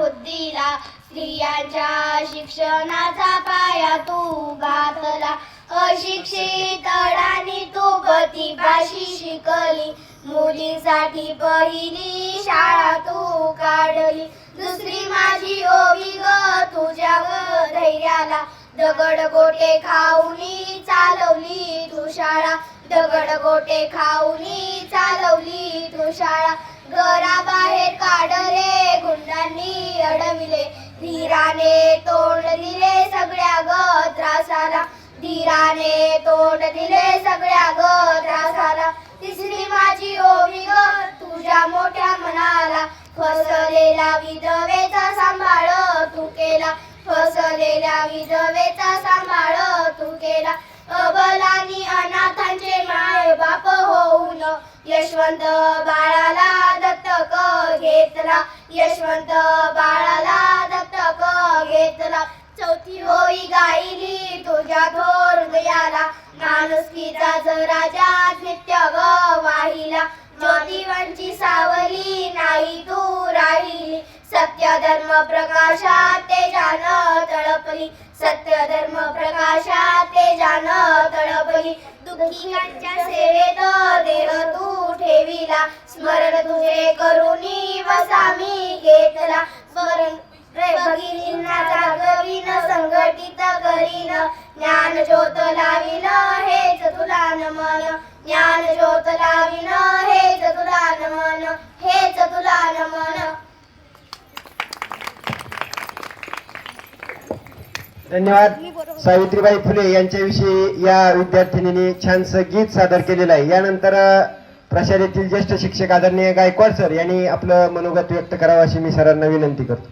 बुद्धीला स्त्रियांच्या शिक्षणाचा पाया तू घातला. अशिक्षित अडाणी तू प्रतिभाशी शिकली. मुलींसाठी पहिली शाळा तू काढली. दुसरी माझी ओवी ग तुझ्या धैर्याला. दगड गोटे खाऊनी चालवली तू शाळा. दगड गोटे खाऊनी चालवली तू शाळा. घराबाहेर काढले धीराने तोंड दिले सगळ्या ग त्रासाला. धीराने तोंड दिले सगळ्या ग त्रासाला. तिसरी माझी ओवी ग तुझ्या मोठ्या मनाला. फसलेला विधवेचा सांभाळ तू केला. फसलेल्या विधवेचा सांभाळ तू केला. अबलानी अनाथांचे माय बाप होऊन यशवंत बाळाला दत्तक घेतला. यशवंत बाळाला माणुसकीचा राजा नित्य ग वाहिला ज्योतिवांची सावली नाही तू राहिली. सत्य धर्म प्रकाशात ते तेजानं तळपली सत्य धर्म प्रकाशात ते तेजानं तळपली दुःखीकांच्या सेवेत देह तू ठेविला स्मरण तुझे करुणी वसामी घेतला. स्मरण भगिनींना जागविन संघटित करीन ज्ञान ज्योत धन्यवाद. सावित्रीबाई फुले यांच्याविषयी या विद्यार्थिनीने छानसं गीत सादर केलेलं आहे. यानंतर प्रशालेतील ज्येष्ठ शिक्षक आदरणीय गायकवाड सर यांनी आपलं मनोगत व्यक्त करावं अशी मी सरांना विनंती करतो.